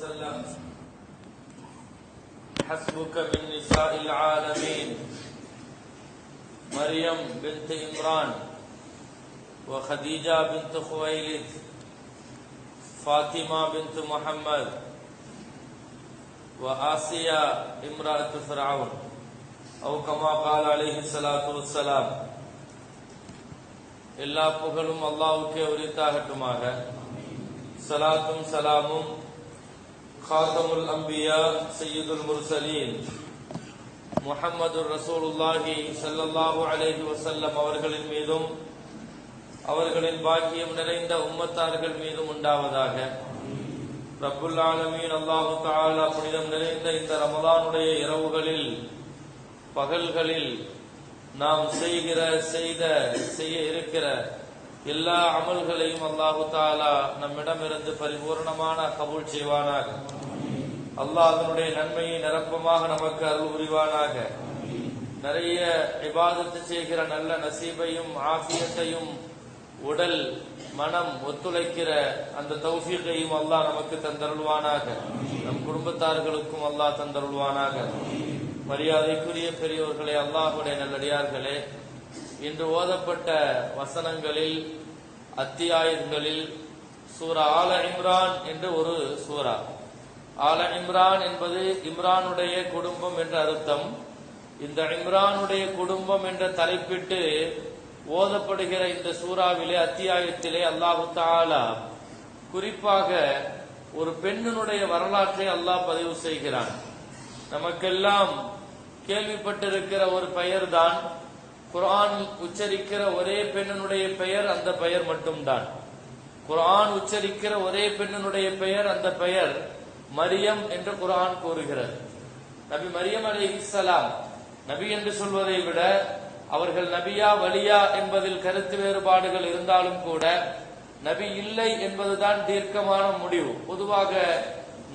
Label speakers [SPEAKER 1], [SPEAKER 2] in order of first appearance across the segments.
[SPEAKER 1] وسلم حسبك من نساء العالمين مريم بنت عمران وخديجة بنت خويلد فاطمة بنت محمد وآسيا امرأة فرعون أو كما قال عليه الصلاة والسلام எல்லா புகழும் அல்லாவுக்கே உரித்தாகட்டுமாக சலாத்தும் சலாமும் காத்தமுல் அம்பியா சையீதுல் முர்சலீன் முஹம்மது ரசூலுல்லாஹி ஸல்லல்லாஹு அலைஹி வசல்லம் அவர்களின் மீதும் அவர்களின் பாக்கியம் நிறைந்த உம்மத்தார்கள் மீதும் உண்டாவதாக. ரப்புல் ஆலமீன் அல்லாஹு தஆலா புனிதம் நிறைந்த இந்த ரமலானுடைய இரவுகளில் பகல்களில் நாம் செய்கிற செய்த செய்ய இருக்கிற எல்லா அமல்களையும் அல்லாஹு தாலா நம்மிடமிருந்து பரிபூர்ணமான கபூல் செய்வானாக. அல்லாஹ் அதனுடைய நன்மையை நிரப்பமாக நமக்கு அருள் புரிவானாக. நிறைய விவாதத்து செய்கிற நல்ல நசீபையும் ஆசியத்தையும் உடல் மனம் ஒத்துழைக்கிற அந்த தௌஃபீகையும் அல்லாஹ் நமக்கு தந்தருள்வானாக. நம் குடும்பத்தார்களுக்கும் அல்லாஹ் தந்தருள்வானாக. மரியாதைக்குரிய பெரியவர்களே அல்லாஹுடைய நல்லடியார்களே இன்று ஓதப்பட்ட வசனங்களில் அத்தியாயங்களில் சூரா ஆல இம்ரான் என்று ஒரு சூரா. ஆல இம்ரான் என்பது இம்ரானுடைய குடும்பம் என்ற அர்த்தம். இந்த இம்ரானுடைய குடும்பம் என்ற தலைப்பிட்டு ஓதப்படுகிற இந்த சூறாவிலே அத்தியாயத்திலே அல்லாஹு தாலா குறிப்பாக ஒரு பெண்ணினுடைய வரலாற்றை அல்லாஹ் பதிவு செய்கிறான். நமக்கெல்லாம் கேள்விப்பட்டிருக்கிற ஒரு பெயர் குரான் உச்சரிக்கிற ஒரே பெண்ணினுடைய பெயர் அந்த பெயர் மட்டும்தான். குரான் உச்சரிக்கிற ஒரே பெண்ணினுடைய பெயர் அந்த பெயர் மரியம் என்று குரான் கூறுகிறது. நபி மரியம் அலி இஸ்லாம் நபி என்று சொல்வதை விட அவர்கள் நபியா வலியா என்பதில் கருத்து வேறுபாடுகள் இருந்தாலும் கூட நபி இல்லை என்பதுதான் தீர்க்கமான முடிவு. பொதுவாக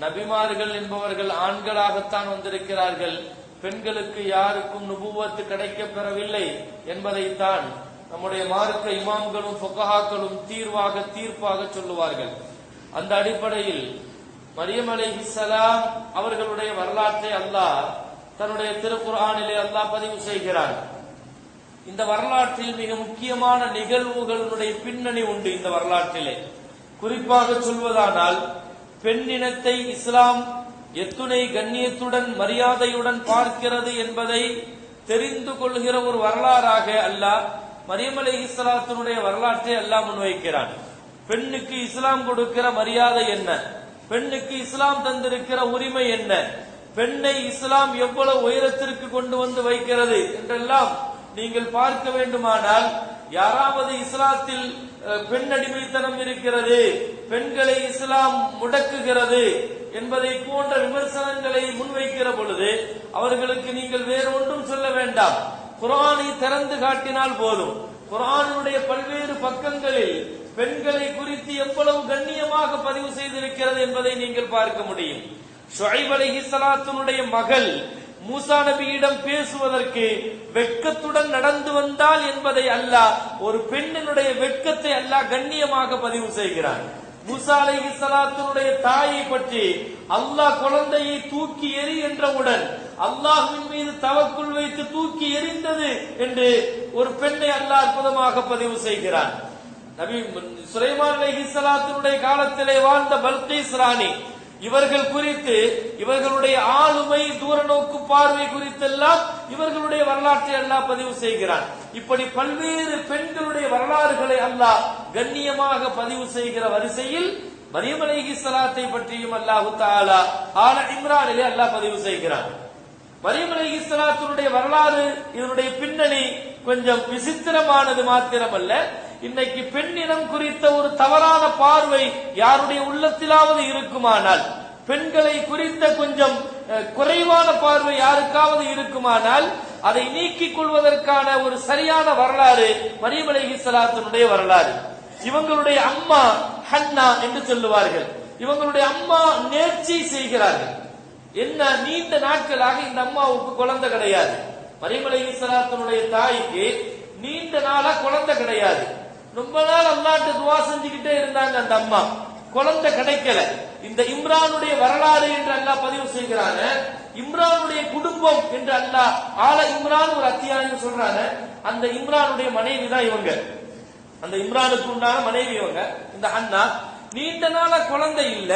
[SPEAKER 1] நபிமார்கள் என்பவர்கள் ஆண்களாகத்தான் வந்திருக்கிறார்கள். பெண்களுக்கு யாருக்கும் நுபுவத்து கிடைக்க பெறவில்லை என்பதைத்தான் நம்முடைய மார்க்க இமாம்களும் பொக்கஹாக்களும் தீர்வாக தீர்ப்பாக சொல்லுவார்கள். அந்த அடிப்படையில் மரியம் அலிஹிசலாம் அவர்களுடைய வரலாற்றை அல்லாஹ் தன்னுடைய திருக்குறானிலே அல்லாஹ் பதிவு செய்கிறான். இந்த வரலாற்றில் மிக முக்கியமான நிகழ்வுகளுடைய பின்னணி உண்டு இந்த வரலாற்றிலே. குறிப்பாக சொல்வதானால் பெண்ணினத்தை இஸ்லாம் எத்துணை கண்ணியத்துடன் மரியாதையுடன் பார்க்கிறது என்பதை தெரிந்து கொள்கிற ஒரு வரலாறாக அல்லாஹ் மரியம் அலி இஸ்லாத்தினுடைய வரலாற்றை அல்லாஹ் முன்வைக்கிறான். பெண்ணுக்கு இஸ்லாம் கொடுக்கிற மரியாதை என்ன? பெண்ணுக்கு இஸ்லாம் தந்திருக்கிற உரிமை என்ன? பெண்ணை இஸ்லாம் எவ்வளவு உயரத்திற்கு கொண்டு வந்து வைக்கிறது என்றெல்லாம் நீங்கள் பார்க்க வேண்டுமானால் யாராவது இஸ்லாத்தில் பெண் அடிமைத்தனம் இருக்கிறது பெண்களை இஸ்லாம் முடக்குகிறது என்பதை போன்ற விமர்சனங்களை முன்வைக்கிற பொழுது அவர்களுக்கு நீங்கள் வேறு ஒன்றும் சொல்ல வேண்டாம். குரானை திறந்து காட்டினால் போதும். குரானுடைய பல்வேறு பக்கங்களில் பெண்களை குறித்து எவ்வளவு கண்ணியமாக பதிவு செய்திருக்கிறது என்பதை நீங்கள் பார்க்க முடியும். ஷுஐப் அலிஹிசலாத்தினுடைய மகள் மூசா நபியிடம் பேசுவதற்கு வெட்கத்துடன் நடந்து வந்தால் என்பதை அல்லாஹ் ஒரு பெண்ணினுடைய வெட்கத்தை அல்லாஹ் கண்ணியமாக பதிவு செய்கிறான். மூசா அலஹி சலாத்தினுடைய தாயை பற்றி அல்லாஹ் குழந்தையை தூக்கி எறி என்றவுடன் அல்லாஹுவின் மீது தவக்குள் வைத்து தூக்கி எறிந்தது என்று ஒரு பெண்ணை அல்லாஹ் அற்புதமாக பதிவு செய்கிறான். நபி சுலைமான் அலஹி சலாத்தினுடைய காலத்திலே வாழ்ந்த பல்கீஸ் ராணி இவர்கள் குறித்து இவர்களுடைய ஆளுமை தூரநோக்கு பார்வை குறித்தெல்லாம் இவர்களுடைய வரலாற்றை அல்லாஹ் பதிவு செய்கிறான். இப்படி பல்வேறு பெண்களுடைய வரலாறுகளை அல்லாஹ் கண்ணியமாக பதிவு செய்கிற வரிசையில் மரியம் அலிஹி சலாத்தை பற்றியும் அல்லாஹு தாலா ஆல இம்ரானிலே அல்லாஹ் பதிவு செய்கிறான். மரியம் அலிஹி சலாத்தினுடைய வரலாறு இதனுடைய பின்னணி கொஞ்சம் விசித்திரமானது மாத்திரமல்ல. இன்னைக்கு பெண்ணினம் குறித்த ஒரு தவறான பார்வை யாருடைய உள்ளத்திலாவது இருக்குமானால் பெண்களை குறித்த கொஞ்சம் குறைவான பார்வை யாருக்காவது இருக்குமானால் அதை நீக்கிக் கொள்வதற்கான ஒரு சரியான வரலாறு மரியமலை அலி சலாத்தினுடைய வரலாறு. இவங்களுடைய அம்மா ஹன்னா என்று சொல்லுவார்கள். இவங்களுடைய அம்மா நேர்ச்சி செய்கிறார்கள். என்ன நீண்ட நாட்களாக இந்த அம்மாவுக்கு குழந்தை கிடையாது. மரிமலை அலி சலாத்தினுடைய தாய்க்கு நீண்ட நாளா குழந்தை கிடையாது. ரொம்ப நாள் அல்லாட்டு துவா செஞ்சுக்கிட்டே இருந்தாங்க அந்த அம்மா. குழந்தை கிடைக்கல. இந்த இம்ரானுடைய வரலாறு என்று அல்லாஹ் பதிவு செய்கிறாங்க இம்ரானுடைய குடும்பம் என்று அல்லாஹ் ஆல இம்ரான் ஒரு அத்தியாயம் சொல்றாங்க அந்த இம்ரானுடைய மனைவி தான் இவங்க. அந்த இம்ரானுக்கு உண்டான மனைவி இவங்க இந்த அண்ணா. நீண்ட நாள குழந்தை இல்ல.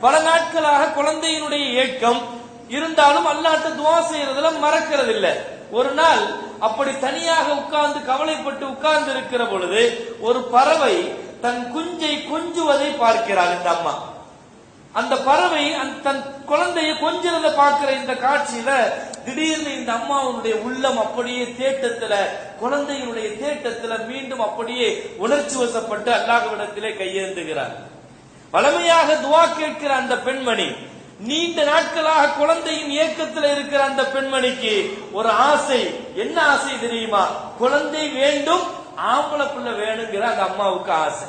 [SPEAKER 1] பல நாட்களாக குழந்தையினுடைய ஏக்கம். இருந்தாலும் அல்லாட்ட துவா செய்யறதுல மறக்கிறது இல்லை ஒரு நாள் அப்படி தனியாக உட்கார்ந்து கவலைப்பட்டு உட்கார்ந்து இருக்கிற பொழுது ஒரு பறவை தன் குஞ்சை கொஞ்சுவதை பார்க்கிறாள் இந்த அம்மா. அந்த பறவை தன் குழந்தையை கொஞ்சிறத பார்க்கிற இந்த காட்சியில திடீர்னு இந்த அம்மாவுடைய உள்ளம் அப்படியே தேட்டத்துல குழந்தையினுடைய தேட்டத்துல மீண்டும் அப்படியே உணர்ச்சி வசப்பட்டு அல்லாஹ்விடத்திலே கையேந்துகிறார். வளமையாக துவா கேட்கிற அந்த பெண்மணி நீண்ட நாட்களாக குழந்தையின் இயக்கத்தில் இருக்கிற அந்த பெண்மணிக்கு ஒரு ஆசை. என்ன ஆசை தெரியுமா? குழந்தை வேண்டும் ஆம்பளை பிள்ளை வேணுங்கிற அந்த அம்மாவுக்கு ஆசை.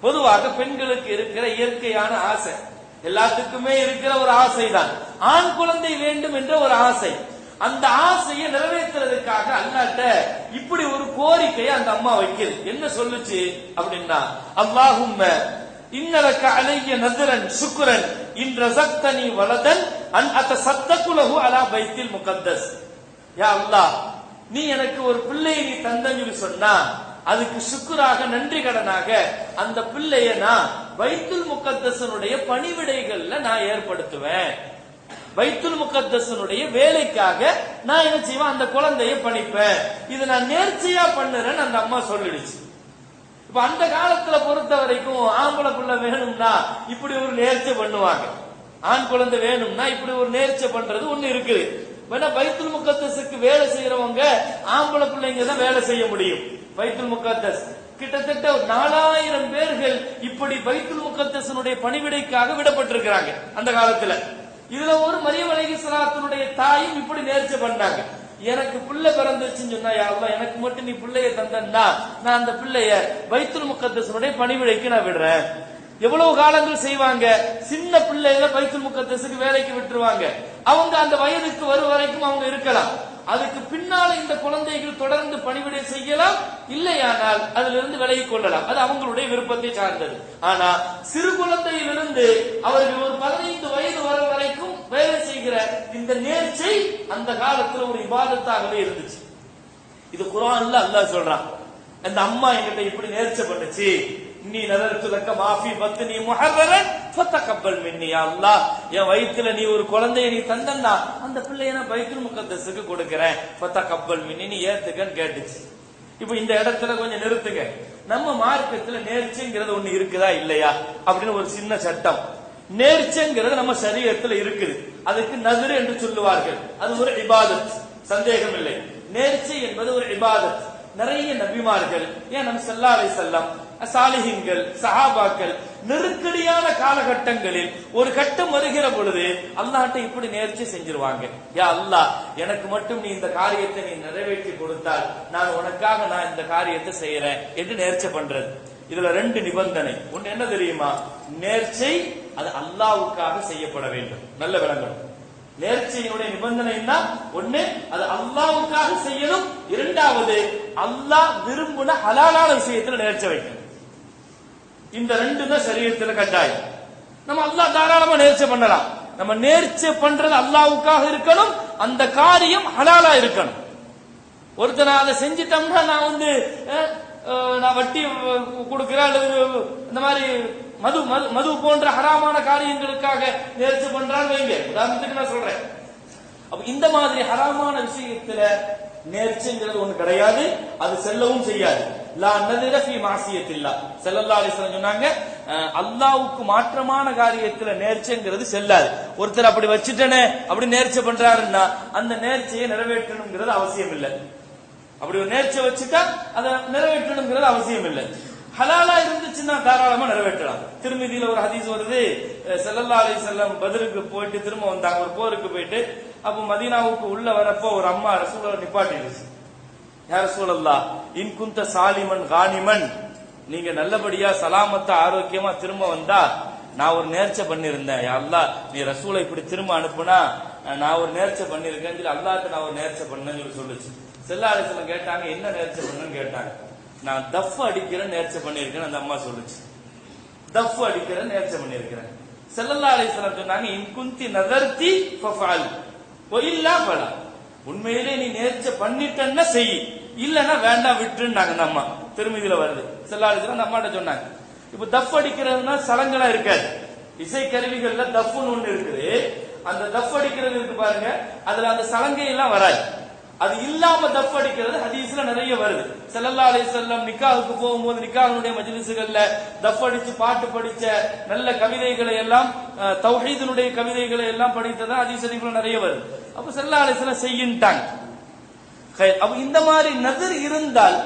[SPEAKER 1] பொதுவாக பெண்களுக்கு இருக்கிற இயற்கையான ஆசை. எல்லாத்துக்குமே இருக்கிற ஒரு ஆசை தான் ஆண் குழந்தை வேண்டும் என்ற ஒரு ஆசை. அந்த ஆசையை நிறைவேற்றுறதுக்காக அல்லாட்ட இப்படி ஒரு கோரிக்கையை அந்த அம்மா வைக்கிறது என்ன சொல்லுச்சு அப்படின்னா அல்லாஹும்ம இன்னலக்க அலைய நதுரன் சுக்குரன் இன் சக்தனி வலதன் அன் அத்த சத்தகுலகு அலா பைத்தில் முகத்தஸ். யா அல்லா நீ எனக்கு ஒரு பிள்ளையை நீ தந்தன்னு சொன்னா அதுக்கு சுக்குராக நன்றி கடனாக அந்த பிள்ளைய நான் வைத்துல் முகத்தசனுடைய பணிவிடைகள்ல நான் ஏற்படுத்துவேன். வைத்துல் முகத்தசனுடைய வேலைக்காக நான் என்ன செய்வேன்? அந்த குழந்தைய பணிப்பேன் இதை நான் நேர்ச்சியா பண்ணுறேன்னு அந்த அம்மா சொல்லிடுச்சு. இப்ப அந்த காலத்துல பொறுத்த வரைக்கும் ஆம்பளை பிள்ளை வேணும்னா இப்படி ஒரு நேர்ச்சி பண்ணுவாங்க. ஆண் குழந்தை வேணும்னா இப்படி ஒரு நேர்ச்சி பண்றது ஒண்ணு இருக்குது. வேணா பைத்துல் வேலை செய்யறவங்க ஆம்பளை பிள்ளைங்க தான் வேலை செய்ய முடியும். பைத்துல் முக்கத்தஸ். கிட்டத்தட்ட நாலாயிரம் பேர்கள் இப்படி பைத்துல் முக்கத்தசனுடைய பணிவிடைக்காக விடப்பட்டிருக்கிறாங்க அந்த காலத்துல. இதுல ஒரு மரியம் அலைஹிஸ்ஸலாத்தினுடைய தாயும் இப்படி நேர்ச்சி பண்ணாங்க. எனக்கு பிள்ளை பிறந்துச்சுன்னு சொன்னா யா எனக்கு மட்டும் நீ பிள்ளைய தந்தன்னா நான் அந்த பிள்ளைய பைத்துல் முக்கத்தசனுடைய பணிவிடைக்கு நான் விடுறேன். எவ்வளவு காலங்கள் செய்வாங்க? சின்ன பிள்ளைகளை பைத்துல் முக்கத்தசுக்கு வேலைக்கு விட்டுருவாங்க. அவங்க அந்த வயதுக்கு வரும் வரைக்கும் அவங்க இருக்கலாம். அதுக்கு பின்னால இந்த குழந்தைகள் தொடர்ந்து பணிவிடை செய்யலாம் இல்லையானால் அதுல இருந்து விலகி கொள்ளலாம். அது அவங்களுடைய விருப்பத்தை சார்ந்தது. ஆனா சிறு குழந்தையிலிருந்து அவர்கள் ஒரு பதினைந்து வயது வர வரைக்கும் வேலை செய்கிற இந்த நேர்ச்சை அந்த காலத்துல ஒரு விவாதத்தாகவே இருந்துச்சு. இது குரான்ல அல்லாஹ் சொல்றான். அந்த அம்மா என்கிட்ட இப்படி நேர்ச்சை பண்ணுச்சு நீ நதரத்து லக்க மாஃபி பத்து நீ முஹர்ரன் ஃபத்தகப்பல் மின்னி அல்லாஹ். என் வயிற்றுல நீ ஒரு குழந்தைய நீ தந்தன்னா அந்த பிள்ளைய நான் பைத்துல் முகத்தஸுக்கு கொடுக்கறேன். ஃபத்தகப்பல் மின்னி நீ ஏத்துக்கன்னு கேட்டுச்சு. இப்போ இந்த இடத்துல கொஞ்சம் நிறுத்துங்க. நம்ம மார்க்கத்துல நேர்ச்சிங்கிறது ஒண்ணு இருக்குதா இல்லையா? அப்படின்னு ஒரு சின்ன சட்டம். நேர்ச்சைங்கிறது நம்ம சரீரத்தில் இருக்குது. அதுக்கு நதிர் என்று சொல்லுவார்கள். அது ஒரு இபாதத் சந்தேகம் இல்லை நேர்ச்சை என்பது ஒரு இபாதத். நிறைய நபிமார்கள் ஏன் நம் செல்லாலை செல்லம் சாலிஹின்கள் சஹாபாக்கள் நெருக்கடியான காலகட்டங்களில் ஒரு கட்டம் வருகிற பொழுது அல்லாட்ட இப்படி நேர்ச்சி செஞ்சிருவாங்க. யா அல்லாஹ் எனக்கு மட்டும் நீ இந்த காரியத்தை நீ நிறைவேற்றி கொடுத்தால் நான் உனக்காக நான் இந்த காரியத்தை செய்யறேன் என்று நேர்ச்சை பண்றது. இதுல ரெண்டு நிபந்தனை. ஒன்னு என்ன தெரியுமா? நேர்ச்சை அது அல்லாவுக்காக செய்யப்பட வேண்டும். நல்ல விளங்கணும். நேர்ச்சையினுடைய நிபந்தனைன்னா ஒண்ணு அது அல்லாவுக்காக செய்யணும். இரண்டாவது அல்லாஹ் விரும்புன ஹலாலான விஷயத்துல நேர்ச்சி வைக்கணும். இந்த ரெண்டு தான் சரீரத்துல கட்டாயம். நம்ம அல்லாஹ் தாராளமா நேர்ச்சி பண்ணலாம். நம்ம நேர்ச்சி பண்றது அல்லாவுக்காக இருக்கணும். அந்த காரியம் ஹலாலா இருக்கணும். ஒருத்தர் அதை செஞ்சிட்டோம்னா நான் வந்து நான் வட்டி கொடுக்குறேன் கொடுக்கிறேன் அல்லது இந்த மாதிரி மது மது மது போன்ற ஹராமான காரியங்களுக்காக நேர்ச்சி பண்றான்னு வைங்க உதாரணத்துக்கு நான் சொல்றேன். அப்ப இந்த மாதிரி ஹராமான விஷயத்துல நேர்ச்சிங்கிறது ஒண்ணு கிடையாது அது செல்லவும் செய்யாது. லா நதிர ஃபி மாசியத்தில்லா. செல்லல்லா அலிஸ்லாம் சொன்னாங்க அல்லாவுக்கு மாற்றமான காரியத்துல நேர்ச்சைங்கிறது செல்லாது. ஒருத்தர் அப்படி வச்சுட்டனே அப்படி நேர்ச்சை பண்றாருன்னா அந்த நேர்ச்சையை நிறைவேற்றணுங்கிறது அவசியம் இல்லை அப்படி ஒரு நேர்ச்சை வச்சுட்டா அதை நிறைவேற்றணுங்கிறது அவசியம் இல்லை ஹலாலா இருந்துச்சுன்னா தாராளமா நிறைவேற்றலாம். திருமதியில ஒரு ஹதீஸ் வருது அஹ் ஸல்லல்லாஹு பதிலுக்கு போயிட்டு திரும்ப வந்தாங்க. ஒரு போருக்கு போயிட்டு அப்போ மதீனாவுக்கு உள்ள வரப்போ ஒரு அம்மா ரசூலை நிப்பாட்டிடுச்சு. யார் ரசூலல்லா இன்குந்த சாலிமன் கானிமன் நீங்க நல்லபடியா சலாமத்தா ஆரோக்கியமா திரும்ப வந்தா நான் ஒரு நேர்ச்சை பண்ணிருந்தேன் அல்லா நீ ரசூலை இப்படி திரும்ப அனுப்புனா நான் ஒரு நேர்ச்சை பண்ணிருக்கேன் சொல்லி அல்லாட்ட நான் ஒரு நேர்ச்சை பண்ணேன்னு சொல்லி சொல்லுச்சு. செல்லா கேட்டாங்க என்ன நேர்ச்சை பண்ணுன்னு கேட்டாங்க. நான் தஃப் அடிக்கிற நேர்ச்சை பண்ணியிருக்கேன் அந்த அம்மா சொல்லுச்சு. தஃப் அடிக்கிற நேர்ச்சி பண்ணியிருக்கிறேன். செல்லல்லா அலிஸ்லாம் சொன்னாங்க இன்குந்தி நகர்த்தி ஃபஃபால் இல்லா பலா. உண்மையிலே நீ நேர்ச்ச பண்ணிட்டன்னா செய். இல்லைன்னா வேண்டாம் விட்டுருன்னாங்க அம்மா. திருமதியில வருது. செல்லா அலிஸ்லாம் அந்த அம்மாட்ட சொன்னாங்க. இப்ப தஃப் அடிக்கிறதுனா சலங்களா இருக்காது. இசை கருவிகள்ல தஃப்னு ஒண்ணு இருக்குது. அந்த தஃப் அடிக்கிறது இருக்கு பாருங்க அதுல அந்த சலங்கை எல்லாம் வராது. அது இல்லாம தப்பு அடிக்கிறது ஹதீஸ்ல நிறைய வருது. செல்லல்லா அலைஹி செல்லம் நிக்காவுக்கு போகும்போது நிக்காவினுடைய மஜிலிசுகள்ல தப்பு அடிச்சு பாட்டு படிச்ச நல்ல கவிதைகளை எல்லாம் தௌஹீதனுடைய கவிதைகளை எல்லாம் படித்ததா ஹதீஸ் ஷரீஃப்ல நிறைய வருது. அப்ப செல்லா அலைஹி செல்லம் செய்யின்ட்டாங்க. அப்ப இந்த மாதிரி நதிர் இருந்தால்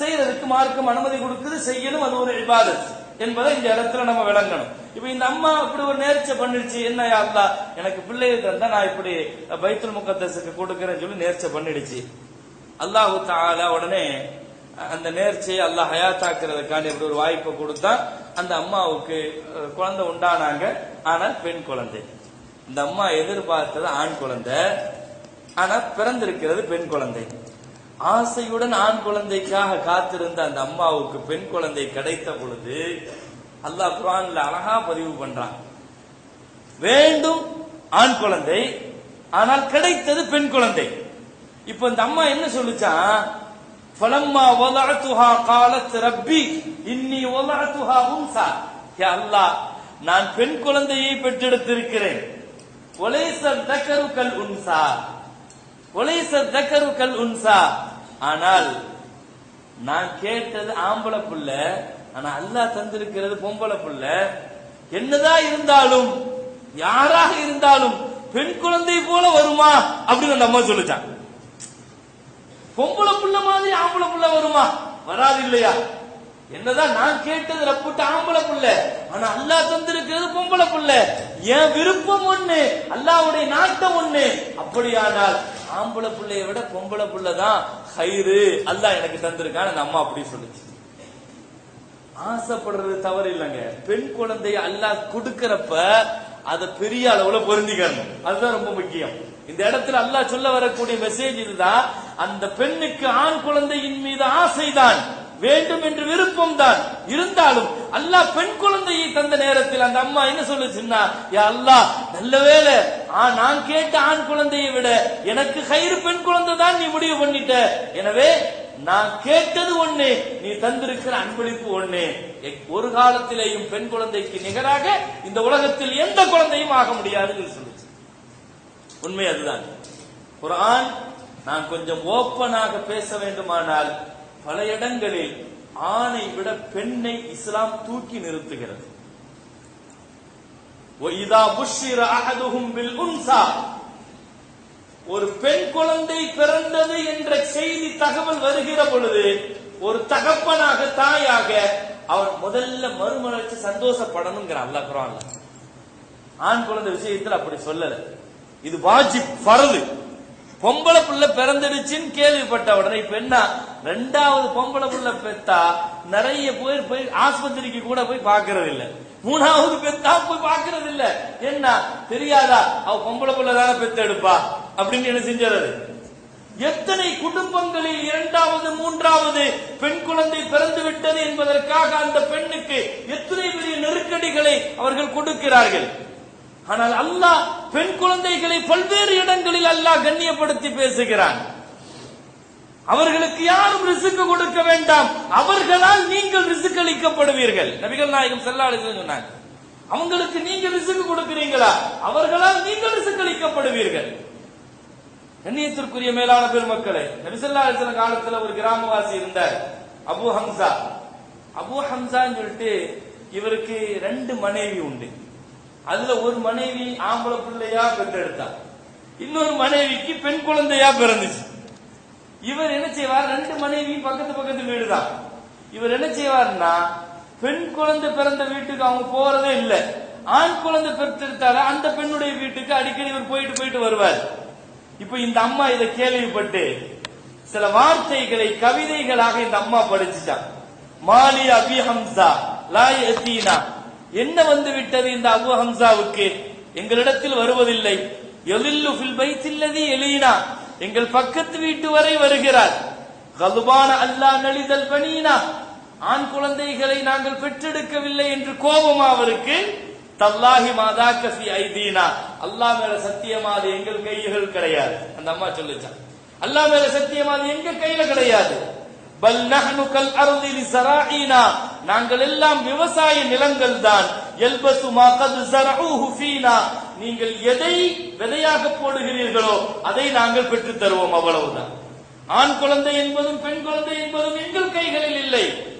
[SPEAKER 1] செய்யறதுக்கு மார்க்கம் அனுமதி கொடுக்குது செய்யணும் அது ஒரு இபாதத். என்பதை இந்த இடத்துல நம்ம விளங்கணும். இப்ப இந்த அம்மா இப்படி ஒரு நேர்ச்சை பண்ணிடுச்சு என்ன யா எனக்கு பிள்ளையை தந்தா நான் இப்படி பைத்துல் முகத்தசுக்கு கொடுக்கறேன்னு சொல்லி நேர்ச்சை பண்ணிடுச்சு. அல்லாஹு தாலா உடனே அந்த நேர்ச்சியை அல்லாஹ் ஹயாத்தாக்குறதுக்கான இப்படி ஒரு வாய்ப்பை கொடுத்தா அந்த அம்மாவுக்கு குழந்தை உண்டானாங்க. ஆனால் பெண் குழந்தை. இந்த அம்மா எதிர்பார்த்தது ஆண் குழந்தை. ஆனா பிறந்திருக்கிறது பெண் குழந்தை. ஆசையுடன் ஆண் குழந்தைக்காக காத்திருந்த அந்த அம்மாவுக்கு பெண் குழந்தை கிடைத்த பொழுது அல்லாஹ் குரான்ல அழகா பதிவு பண்றான். வேண்டும் ஆண் குழந்தை ஆனால் கிடைத்தது பெண் குழந்தை. இப்ப இந்த அம்மா என்ன சொல்லுச்சான் ஃபலம்மா வலஅத்துஹா காலத் ரப்பி இன்னி வலஅத்துஹா உன்சா. யா அல்லாஹ் நான் பெண் குழந்தையை பெற்றெடுத்திருக்கிறேன். ஒலேசல் தக்கருக்கல் உன்சா. கல் உன்சா. ஆனால் நான் கேட்டது ஆம்பளை புள்ள ஆனா அல்லாஹ் தந்திருக்கிறது பொம்பளை புள்ள. என்னதான் இருந்தாலும் யாராக இருந்தாலும் பெண் குழந்தை போல வருமா அப்படின்னு அந்த அம்மா சொல்லுச்சான் பொம்பளை புள்ள மாதிரி ஆம்பளை புள்ள வருமா? வராது இல்லையா? என்னதான் நான் கேட்டது ரப்புட்டு ஆம்பளை புள்ள ஆனா அல்லாஹ் தந்திருக்கிறது பொம்பளை புள்ள. என் விருப்பம் ஒண்ணு அல்லாவுடைய நாட்டம் ஒண்ணு. அப்படியானால் ஆம்பளை பிள்ளைய விட பொம்பளை புள்ளதான் கயிறு ஹைரு. அல்லாஹ் எனக்கு தந்திருக்கான்னு அந்த அம்மா அப்படி சொல்லுச்சு. ஆசைப்படுறது தவறு இல்லைங்க. பெண் குழந்தைய அல்லாஹ் கொடுக்கறப்ப அதை பெரிய அளவுல பொருந்திக்கணும். அதுதான் ரொம்ப முக்கியம். இந்த இடத்துல அல்லாஹ் சொல்ல வரக்கூடிய மெசேஜ் இதுதான் அந்த பெண்ணுக்கு ஆண் குழந்தையின் மீது ஆசைதான். வேண்டும் என்று விருப்பம் தான். இருந்தாலும் அல்லாஹ் பெண் குழந்தையை தந்த நேரத்தில் அந்த அம்மா என்ன சொல்லுச்சுன்னா யா அல்லாஹ் நல்ல வேலை ஆ, நான் கேட்ட ஆண் குழந்தையை விட எனக்கு கயிறு பெண் குழந்தை தான் நீ முடிவு பண்ணிட்ட. எனவே நான் கேட்டது ஒண்ணு நீ தந்திருக்கிற அன்பளிப்பு ஒண்ணு. ஒரு காலத்திலேயும் பெண் குழந்தைக்கு நிகராக இந்த உலகத்தில் எந்த குழந்தையும் ஆக முடியாதுன்னு சொல்லுச்சு. உண்மை அதுதான். குரான் நான் கொஞ்சம் ஓப்பனாக பேச வேண்டுமானால் பல இடங்களில் ஆணை விட பெண்ணை இஸ்லாம் தூக்கி நிறுத்துகிறது. ஒரு பெண் குழந்தை பிறந்தது என்ற செய்தி தகவல் வருகிற பொழுது ஒரு தகப்பனாக தாயாக அவர் முதல்ல மறுமலர்ச்சி சந்தோஷப்படணுங்கிற அல்ல குரான் ஆண் குழந்தை விஷயத்தில் அப்படி சொல்லல. இது வாஜிப் பரது பொம்பளை புள்ள பிறந்துடுச்சுன்னு கேள்விப்பட்ட உடனே இப்ப என்ன? ரெண்டாவது பொம்பளை புள்ள பெத்தா நிறைய பேர் போய் ஆஸ்பத்திரிக்கு கூட போய் பாக்குறது இல்ல மூணாவது பெத்தா போய் பாக்குறது இல்ல என்ன? தெரியாதா? அவ பொம்பளை புள்ள தானே எடுப்பா அப்படின்னு என்ன செஞ்சது எத்தனை குடும்பங்களில் இரண்டாவது மூன்றாவது பெண் குழந்தை பிறந்து விட்டது என்பதற்காக அந்த பெண்ணுக்கு எத்தனை பெரிய நெருக்கடிகளை அவர்கள் கொடுக்கிறார்கள்? ஆனால் அல்லாஹ் பெண் குழந்தைகளை பல்வேறு இடங்களில் அல்லாஹ் கண்ணியப்படுத்தி பேசுகிறான். அவர்களுக்கு யாரும் ரிசுக்கு கொடுக்க வேண்டாம். அவர்களால் நீங்கள் ரிசுக்கு அளிக்கப்படுவீர்கள். நபிகள் நாயகம் ஸல்லல்லாஹு சொன்னாங்க. அவங்களுக்கு நீங்க ரிசுக்கு கொடுக்கிறீங்களா? அவர்களால் நீங்கள் ரிசுக்கு அளிக்கப்படுவீர்கள். கண்ணியத்திற்குரிய மேலான பெருமக்களே நபிசல்லா அலிஸ்ல காலத்துல ஒரு கிராமவாசி இருந்தார் அபு ஹம்சா. அபு ஹம்சான்னு சொல்லிட்டு இவருக்கு ரெண்டு மனைவி உண்டு. அதுல ஒரு மனைவி ஆம்பளை பிள்ளையா பெற்றெடுத்தா. இன்னொரு மனைவிக்கு பெண் குழந்தையா பிறந்துச்சு. இவர் என்ன செய்வார்? ரெண்டு மனைவியும் பக்கத்து பக்கத்து வீடு தான் இவர் என்ன செய்வார்னா பெண் குழந்தை பிறந்த வீட்டுக்கு அவங்க போறதே இல்லை. ஆண் குழந்தை பெற்றெடுத்தால அந்த பெண்ணுடைய வீட்டுக்கு அடிக்கடி இவர் போயிட்டு போயிட்டு வருவார். இப்ப இந்த அம்மா இதை கேள்விப்பட்டு சில வார்த்தைகளை கவிதைகளாக இந்த அம்மா படிச்சுட்டான். மாலி அபி ஹம்சா லாய் எத்தீனா என்ன வந்து விட்டது இந்த அபு ஹம்சாவுக்கு? எங்களிடத்தில் வருவதில்லை. எலில்லு ஃபில் பைத்தில்லதி எலீனா. எங்கள் பக்கத்து வீட்டு வரை வருகிறார். கலுபான அல்லா நலிதல் பனீனா. ஆண் குழந்தைகளை நாங்கள் பெற்றெடுக்கவில்லை என்று கோபமா அவருக்கு? தல்லாஹி மாதா கசி ஐதீனா. அல்லாஹ் மேல சத்தியமா அது எங்கள் கைகள் கிடையாது. அந்த அம்மா சொல்லுச்சான். அல்லாஹ் மேல சத்தியமா அது எங்க கையில கிடையாது. பல் நஹ்னு கல் அர்தி லிஸராஈனா நாங்கள் எல்லாம் விவசாய நிலங்கள் தான் எல்பசு மா கத் ஸரஊஹு ஃபீனா. நீங்கள் எதை விதையாக போடுகிறீர்களோ அதை நாங்கள் பெற்றுத் தருவோம் அவ்வளவுதான். ஆண் குழந்தை என்பதும் பெண் குழந்தை என்பதும் எங்கள் கைகளில் இல்லை.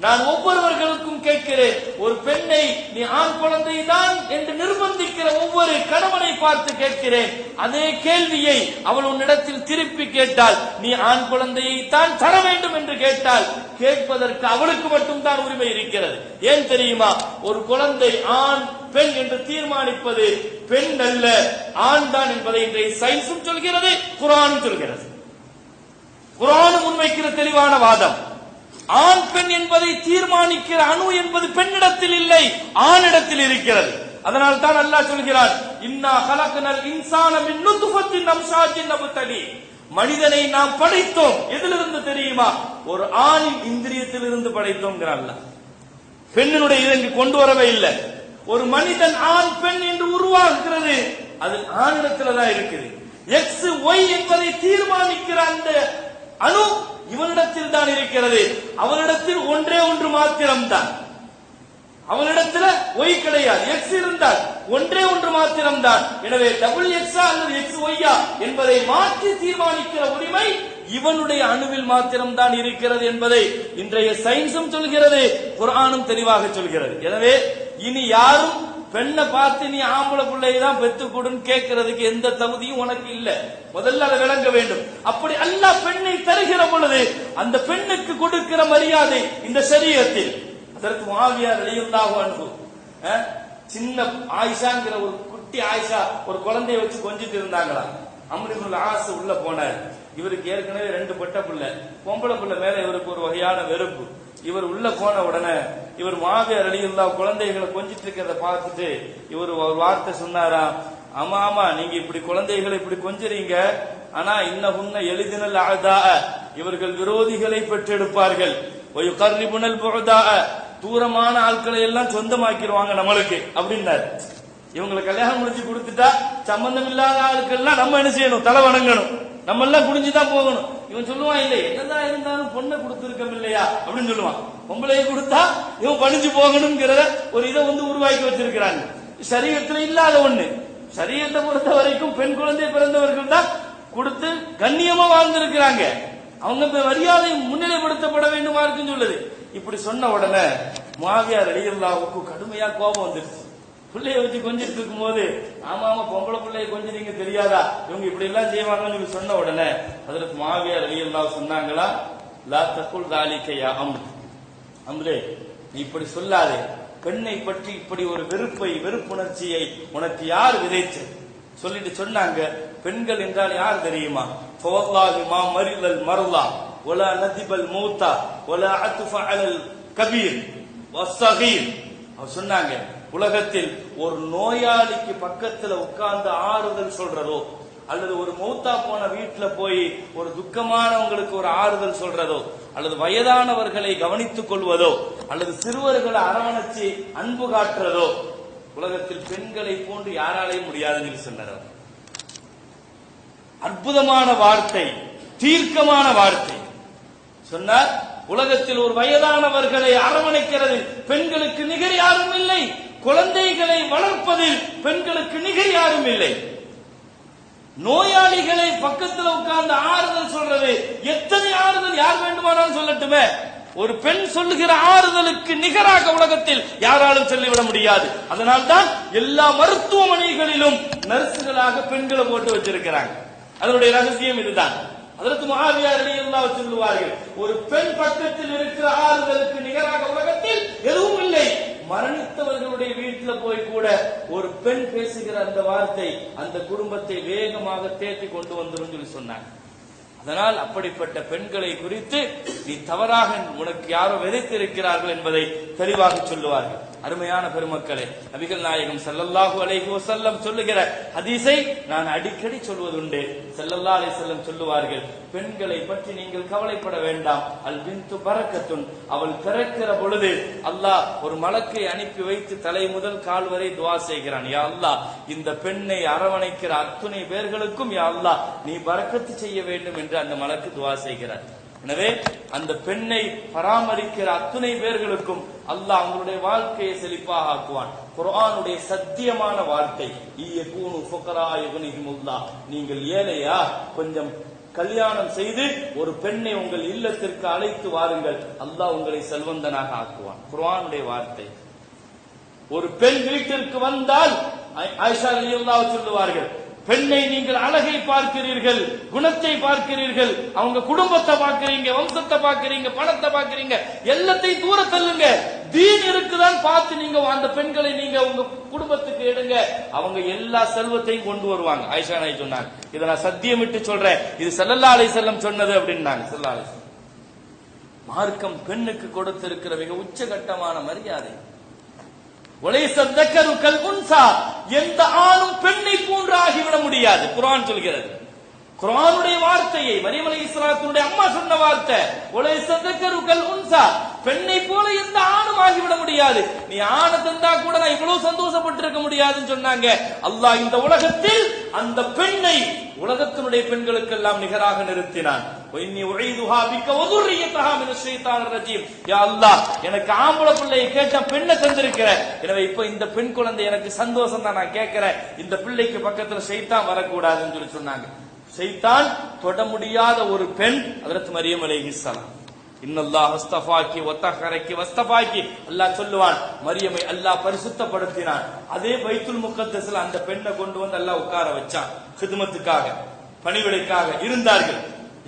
[SPEAKER 1] நான் ஒவ்வொருவர்களுக்கும் கேட்கிறேன் ஒரு பெண்ணை நீ ஆண் குழந்தை தான்? என்று நிர்பந்திக்கிற ஒவ்வொரு கணவனை பார்த்து கேட்கிறேன். அதே கேள்வியை அவள் உன்னிடத்தில் திருப்பி கேட்டால் நீ ஆண் குழந்தையை தான் தர வேண்டும் என்று கேட்டால் கேட்பதற்கு அவளுக்கு மட்டும்தான் உரிமை இருக்கிறது. ஏன் தெரியுமா? ஒரு குழந்தை ஆண் பெண் என்று தீர்மானிப்பது பெண் அல்ல ஆண் தான் என்பதை இன்றைய சயின்ஸும் சொல்கிறது குரானும் சொல்கிறது. குரானும் முன்வைக்கிற தெளிவான வாதம். ஆண் பெண் என்பதை தீர்மானிக்கிற அணு என்பது பெண்ணிடத்தில் இல்லை ஆணிடத்தில் இருக்கிறது. அதனால் தான் அல்லாஹ் சொல்கிறார் இன்னா கலக்கனல் இன்சான மின் நுத்ஃபத்தின் அம்சாஜின் நபுத்தலி மனிதனை நாம் படைத்தோம். எதிலிருந்து தெரியுமா? ஒரு ஆணின் இந்திரியத்திலிருந்து இருந்து அல்லாஹ். பெண்ணினுடைய இதற்கு கொண்டு வரவே இல்லை. ஒரு மனிதன் ஆண் பெண் என்று உருவாகிறது அது ஆணிடத்துல தான் இருக்குது. எக்ஸ் ஒய் என்பதை தீர்மானிக்கிற அந்த அணு இவனிடத்தில் தான் இருக்கிறது. அவனிடத்தில் ஒன்றே ஒன்று மாத்திரம்தான். அவனிடத்துல ஒய் கிடையாது எக்ஸ் இருந்தால் ஒன்றே ஒன்று மாத்திரம்தான். எனவே டபுள் எக்ஸா அல்லது எக்ஸ் ஒய்யா என்பதை மாற்றி தீர்மானிக்கிற உரிமை இவனுடைய அணுவில் மாத்திரம்தான் இருக்கிறது என்பதை இன்றைய சயின்ஸும் சொல்கிறது குரானும் தெளிவாக சொல்கிறது. எனவே இனி யாரும் பெண்ணை பார்த்து நீ ஆம்பளை பிள்ளையை தான் பெத்து கொடுன்னு கேட்கறதுக்கு எந்த தகுதியும் உனக்கு இல்ல. முதல்ல அதை விளங்க வேண்டும். அப்படி அல்ல பெண்ணை தருகிற பொழுது அந்த பெண்ணுக்கு கொடுக்கிற மரியாதை இந்த சரீரத்தில். அதற்கு மாவியார் வெளியுண்டாக அன்பு சின்ன ஆயிஷாங்கிற ஒரு குட்டி ஆயிஷா ஒரு குழந்தைய வச்சு கொஞ்சிட்டு இருந்தாங்களா? அம்ரிபுல் ஆசை உள்ள போனார். இவருக்கு ஏற்கனவே ரெண்டு பட்ட பிள்ளை. பொம்பளை பிள்ளை மேல இவருக்கு ஒரு வகையான வெறுப்பு. இவர் உள்ள போன உடனே இவர் மாவியார் அழியுல்லா குழந்தைகளை கொஞ்சிட்டு இருக்கிறத பார்த்துட்டு இவர் ஒரு வார்த்தை சொன்னாராம் ஆமா ஆமா நீங்க இப்படி குழந்தைகளை இப்படி கொஞ்சறீங்க. ஆனா இன்ன உன்ன எளிதினல் ஆதா இவர்கள் விரோதிகளை பெற்றெடுப்பார்கள். ஒரு கர்ணிபுணல் புகதா தூரமான ஆட்களை எல்லாம் சொந்தமாக்கிடுவாங்க நம்மளுக்கு அப்படின்னாரு. இவங்களை கல்யாணம் முடிச்சு கொடுத்துட்டா சம்பந்தம் இல்லாத ஆட்கள்லாம் நம்ம என்ன செய்யணும்? தலை வணங்கணும். நம்ம எல்லாம் குடிஞ்சுதான் போகணும். இவன் சொல்லுவான் இல்லை என்னதான் இருந்தாலும் பொண்ணை கொடுத்துருக்கோம் இல்லையா? அப்படின்னு சொல்லுவான். பொம்பளை கொடுத்தா இவன் பணிஞ்சு போகணுங்கிறத ஒரு இதை வந்து உருவாக்கி வச்சிருக்கிறாங்க. சரீரத்தில் இல்லாத ஒண்ணு. சரீரத்தை பொறுத்த வரைக்கும் பெண் குழந்தை பிறந்தவர்கள் தான் கொடுத்து கண்ணியமா வாழ்ந்திருக்கிறாங்க. அவங்க மரியாதை முன்னிலைப்படுத்தப்பட வேண்டுமா இருக்குன்னு சொல்லுது. இப்படி சொன்ன உடனே மாவியார் அலியல்லாவுக்கு கடுமையா கோபம் வந்துருச்சு. பிள்ளைய வச்சு கொஞ்சிட்டு இருக்கும் போது ஆமா ஆமா பொம்பளை பிள்ளைய கொஞ்சம் நீங்க தெரியாதா? இவங்க இப்படி எல்லாம் செய்வாங்கன்னு சொன்ன உடனே அதற்கு மாவியார் அலியல்லா சொன்னாங்களா லா தக்குள் தாலிக்கையா அம் அம்ரே நீ இப்படி சொல்லாதே. பெண்ணை பற்றி இப்படி ஒரு வெறுப்பை வெறுப்புணர்ச்சியை உனக்கு யார் விதைச்சு? சொல்லிட்டு சொன்னாங்க பெண்கள் என்றால் யார் தெரியுமா? ஃபவல்லாஹி மா மரிலல் மர்லா ஒலா நதிபல் மூத்தா ஒலா அத்துஃப அலல் கபீர் வசகீர் அவர் சொன்னாங்க உலகத்தில் ஒரு நோயாளிக்கு பக்கத்துல உட்கார்ந்து ஆறுதல் சொல்றதோ அல்லது ஒரு மௌத்தா போன வீட்டுல போய் ஒரு துக்கமானவங்களுக்கு ஒரு ஆறுதல் சொல்றதோ அல்லது வயதானவர்களை கவனித்துக் கொள்வதோ அல்லது சிறுவர்களை அரவணைச்சு அன்பு காட்டுறதோ உலகத்தில் பெண்களை போன்று யாராலையும் முடியாதுன்னு சொன்னார் அற்புதமான வார்த்தை தீர்க்கமான வார்த்தை. சொன்னார் உலகத்தில் ஒரு வயதானவர்களை அரவணைக்கிறது பெண்களுக்கு நிகர் யாரும் இல்லை குழந்தைகளை வளர்ப்பதில் பெண்களுக்கு நிகர் யாரும் இல்லை. நோயாளிகளை பக்கத்துல உட்கார்ந்து ஆறுதல் சொல்றது. எத்தனை ஆறுதல் யார் வேண்டுமானாலும் சொல்லட்டுமே. ஒரு பெண் சொல்லுகிற ஆறுதலுக்கு நிகராக உலகத்தில் யாராலும் சொல்லிவிட முடியாது. அதனால்தான் எல்லா மருத்துவமனைகளிலும் நர்சுகளாக பெண்களை போட்டு வச்சிருக்கிறாங்க. அதனுடைய ரகசியம் இதுதான். அதற்கு மகாவியார் சொல்லுவார்கள் ஒரு பெண் பக்கத்தில் இருக்கிற ஆறுதலுக்கு நிகராக உலகத்தில் எதுவும் இல்லை. மரணித்தவர்களுடைய வீட்டுல போய் கூட ஒரு பெண் பேசுகிற அந்த வார்த்தை அந்த குடும்பத்தை வேகமாக தேத்தி கொண்டு வந்துடும் சொல்லி சொன்னாங்க. அதனால் அப்படிப்பட்ட பெண்களை குறித்து நீ தவறாக உனக்கு யாரோ விதைத்திருக்கிறார்கள் என்பதை தெளிவாக சொல்லுவார்கள். அருமையான பெருமக்களே நபிகள் நாயகம் செல்லல்லாஹு அலைஹி செல்லம் சொல்லுகிற ஹதீஸை நான் அடிக்கடி சொல்வதுண்டு. செல்லல்லா அலை செல்லம் சொல்லுவார்கள் பெண்களை பற்றி நீங்கள் கவலைப்பட வேண்டாம். அல் பின்து பறக்கத்துன். அவள் பிறக்கிற பொழுது அல்லாஹ் ஒரு மலக்கை அனுப்பி வைத்து தலை முதல் கால் வரை துவா செய்கிறான். யா அல்லாஹ் இந்த பெண்ணை அரவணைக்கிற அத்துணை பேர்களுக்கும் யா அல்லாஹ் நீ பறக்கத்து செய்ய வேண்டும் என்று அந்த மலக்கு துவா செய்கிறார். எனவே அந்த பெண்ணை பராமரிக்கிற அத்துணை பேர்களுக்கும் அல்லாஹ் அவங்களுடைய வாழ்க்கையை செழிப்பாக ஆக்குவான். குரானுடைய சத்தியமான வார்த்தை நீங்கள் ஏழையா? கொஞ்சம் கல்யாணம் செய்து ஒரு பெண்ணை உங்கள் இல்லத்திற்கு அழைத்து வாருங்கள். அல்லாஹ் உங்களை செல்வந்தனாக ஆக்குவான். குரானுடைய வார்த்தை. ஒரு பெண் வீட்டிற்கு வந்தால் ஆயிஷா ரலியல்லாஹு சொல்லுவார்கள் பெண்ணை நீங்கள் அழகை பார்க்கிறீர்கள் குணத்தை பார்க்கிறீர்கள் அவங்க குடும்பத்தை பார்க்கறீங்க வம்சத்தை பார்க்கறீங்க பணத்தை பார்க்கறீங்க எல்லாத்தையும் தூர தள்ளுங்க. தீன் இருக்குதான் பார்த்து நீங்க அந்த பெண்களை நீங்க உங்க குடும்பத்துக்கு எடுங்க. அவங்க எல்லா செல்வத்தையும் கொண்டு வருவாங்க. ஆயிஷா நாய் சொன்னாங்க. இதை நான் சத்தியமிட்டு சொல்றேன். இது செல்லல்லா அலை செல்லம் சொன்னது அப்படின்னாங்க. செல்லா அலை மார்க்கம் பெண்ணுக்கு கொடுத்திருக்கிற மிக உச்சகட்டமான மரியாதை. எந்த ஆணும் பெண்ணை போன்று ஆகிவிட முடியாது. குரான் சொல்கிறது. குரானுடைய வார்த்தையை மரியம் அலி இஸ்லாத்தினுடைய அம்மா சொன்ன வார்த்தை உலக சந்தக்கருக்கள் உன்சா பெண்ணை போல எந்த ஆணும் ஆகிவிட முடியாது. நீ ஆணை தந்தா கூட நான் இவ்வளவு சந்தோஷப்பட்டிருக்க முடியாதுன்னு சொன்னாங்க. அல்லாஹ் இந்த உலகத்தில் அந்த பெண்ணை உலகத்தினுடைய பெண்களுக்கு எல்லாம் நிகராக நிறுத்தினான். எனக்கு ஆம்பளை பிள்ளையை கேட்ட பெண்ணை தந்திருக்கிற. எனவே இப்ப இந்த பெண் குழந்தை எனக்கு சந்தோஷம் தான் நான் கேட்கிறேன். இந்த பிள்ளைக்கு பக்கத்துல செய்தான் வரக்கூடாதுன்னு சொல்லி சொன்னாங்க. செய்தான் தொட முடியாத ஒரு பெண் அதற்கு மரியம் அலைஹிஸ்ஸலாம் இன்னல்லாஹ் அஸ்தஃபாக்கி ஒத்தஹரக்கி வஸ்தஃபாக்கி. அல்லாஹ் சொல்லுவான் மரியமை அல்லாஹ் பரிசுத்தப்படுத்தினான். அதே பைத்துல் முக்கத்தஸ்ல அந்த பெண்ணை கொண்டு வந்து அல்லாஹ் உட்கார வச்சான். ஹிதுமத்துக்காக பணிவிடைக்காக இருந்தார்கள்.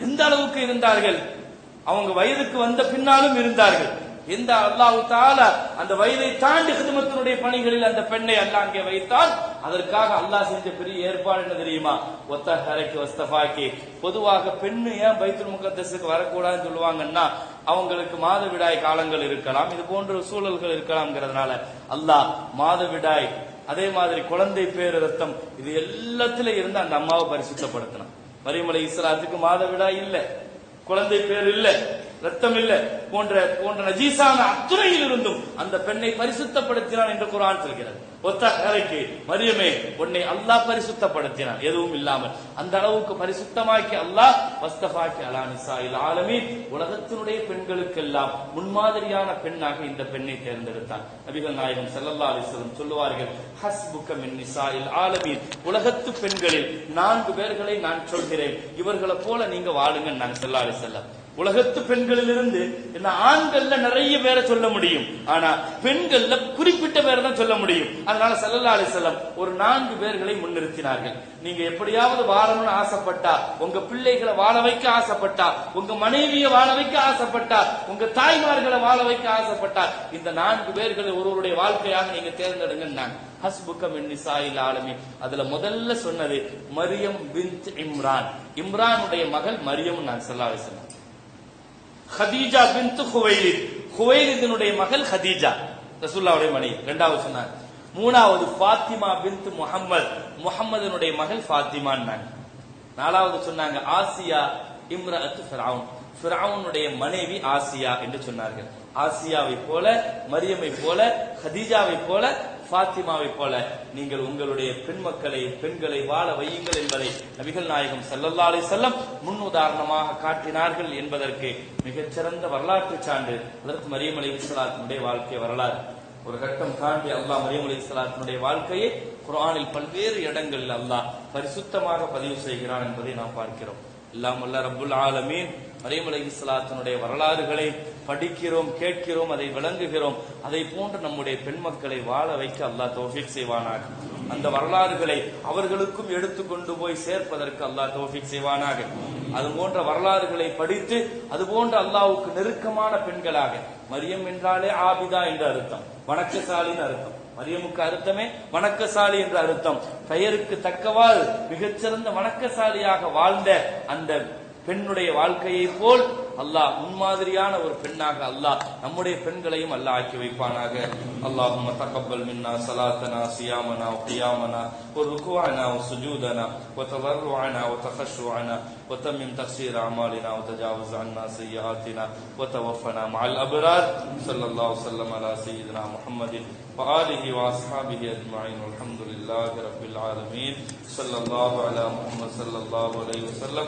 [SPEAKER 1] எந்த அளவுக்கு இருந்தார்கள்? அவங்க வயதுக்கு வந்த பின்னாலும் இருந்தார்கள். எந்த அல்லாஹ் தால அந்த வயதை தாண்டி ஹிதுமத்தினுடைய பணிகளில் அந்த பெண்ணை அல்லாஹ் அங்கே வைத்தால் அதற்காக அல்லாஹ் செஞ்ச பெரிய ஏற்பாடு என்ன தெரியுமா? ஒத்த ஹரைக்கு வஸ்தபாக்கி பொதுவாக பெண்ணு ஏன் பைத்துல் முகத்தசுக்கு வரக்கூடாதுன்னு சொல்லுவாங்கன்னா அவங்களுக்கு மாதவிடாய் காலங்கள் இருக்கலாம் இது போன்ற சூழல்கள் இருக்கலாம்ங்கிறதுனால அல்லாஹ் மாதவிடாய் அதே மாதிரி குழந்தை பேர் ரத்தம் இது எல்லாத்துல இருந்து அந்த அம்மாவை பரிசுத்தப்படுத்தணும். மரியமலை இஸ்லாத்துக்கு மாதவிடாய் இல்லை குழந்தை பேர் இல்லை ரத்தம் இல்ல போன்ற போன்ற நஜீசான அத்துறையில் இருந்தும் அந்த பெண்ணை பரிசுத்தப்படுத்தினான் என்று குரான் சொல்கிறது. ஒத்த கரைக்கு மரியமே உன்னை அல்லாஹ் பரிசுத்தப்படுத்தினான். எதுவும் இல்லாமல் அந்த அளவுக்கு பரிசுத்தமாக்கி அல்லாஹ் வஸ்தபாக்கி அலா இல் ஆலமீன். உலகத்தினுடைய பெண்களுக்கெல்லாம் முன்மாதிரியான பெண்ணாக இந்த பெண்ணை தேர்ந்தெடுத்தான். நபிகள் நாயகம் ஸல்லல்லாஹு அலைஹி சொல்லுவார்கள் ஹஸ்புக மின் இல் ஆலமீன். உலகத்து பெண்களில் நான்கு பேர்களை நான் சொல்கிறேன். இவர்களை போல நீங்க வாழுங்க நான் ஸல்லல்லாஹு அலைஹி உலகத்து பெண்களிலிருந்து என்ன ஆண்கள்ல நிறைய பேரை சொல்ல முடியும். ஆனா பெண்கள்ல குறிப்பிட்ட பேரை தான் சொல்ல முடியும். அதனால சல்லல்லா அலிசல்லம் ஒரு நான்கு பேர்களை முன்னிறுத்தினார்கள். நீங்க எப்படியாவது வாழணும்னு ஆசைப்பட்டா உங்க பிள்ளைகளை வாழ வைக்க ஆசைப்பட்டா உங்க மனைவியை வாழ வைக்க ஆசைப்பட்டா உங்க தாய்மார்களை வாழ வைக்க ஆசைப்பட்டா இந்த நான்கு பேர்களை ஒருவருடைய வாழ்க்கையாக நீங்க தேர்ந்தெடுங்க ஹஸ்புக்கம் மின் நிசாயில் ஆலமி. அதுல முதல்ல சொன்னது மரியம் பின் இம்ரான். இம்ரானுடைய மகள் மரியம் நான் ஸல்லல்லாஹு சொன்னேன் ஹதீஜா பின்த் ஹுவைலித். ஹுவைலிதினுடைய மகள் ஹதீஜா. ரசூல்லாவுடைய மனைவி. ரெண்டாவது சொன்னாங்க மூணாவது ஃபாத்திமா பின்த் முஹம்மத். முஹம்மதனுடைய மகள் ஃபாத்திமான்னாங்க. நாலாவது சொன்னாங்க ஆசியா இம்ரஅத் ஃபிரவுன் ஃபிரவுனுடைய மனைவி ஆசியா என்று சொன்னார்கள். ஆசியாவை போல மரியமை போல ஹதீஜாவை போல பாத்திமாவை போல நீங்கள் உங்களுடைய பெண் மக்களை பெண்களை வாழ வையுங்கள் என்பதை நபிகள் நாயகம் ஸல்லல்லாஹு செல்லம் முன் உதாரணமாக காட்டினார்கள் என்பதற்கு மிகச்சிறந்த வரலாற்று சான்று அதற்கு மரியம் இஸ்லாத்தினுடைய வாழ்க்கை வரலாறு. ஒரு கட்டம் தாண்டி அல்லாஹ் மரியம் இஸ்லாத்தினுடைய வாழ்க்கையை குரானில் பல்வேறு இடங்களில் அல்லாஹ் பரிசுத்தமாக பதிவு செய்கிறான் என்பதை நாம் பார்க்கிறோம். எல்லாம் ரபுல் ஆலமீன் மரியம் இஸ்லாத்தினுடைய வரலாறுகளை படிக்கிறோம் கேட்கிறோம் அதை விளங்குகிறோம். அதை போன்று நம்முடைய பெண் மக்களை வாழ வைக்க அல்லாஹ் தோஃபிக் செய்வானாக. அந்த வரலாறுகளை அவர்களுக்கும் எடுத்து கொண்டு போய் சேர்ப்பதற்கு அல்லாஹ் தோஃபிக் செய்வானாக. அது போன்ற வரலாறுகளை படித்து அது போன்ற அல்லாவுக்கு நெருக்கமான பெண்களாக மரியம் என்றாலே ஆபிதா என்ற அர்த்தம். வணக்கசாலின்னு அர்த்தம். மரியமுக்கு அர்த்தமே வணக்கசாலி என்ற அர்த்தம். பெயருக்கு தக்கவாறு மிகச்சிறந்த வணக்கசாலியாக வாழ்ந்த அந்த பெண்ணுடைய வாழ்க்கையை போல் அல்லாஹ் முன்மாதிரியான ஒரு பெண்ணாக அல்லாஹ் நம்முடைய பெண்களையும் அல்லாஹ் ஆக்கி வைப்பானாக அல்லாஹும்ம தகப்பல் மின்னா சலாத்தனா சியாமனா وقيامنا وركوعنا وسجودنا وتضرعنا وتخشعنا وتمم تقصير اعمالنا وتجاوز عنا سيئاتنا وتوفنا مع الابرار صلى الله وسلم على سيدنا محمد وآله وأصحابه أجمعين والحمد لله رب العالمين صلى الله على محمد صلى الله عليه وسلم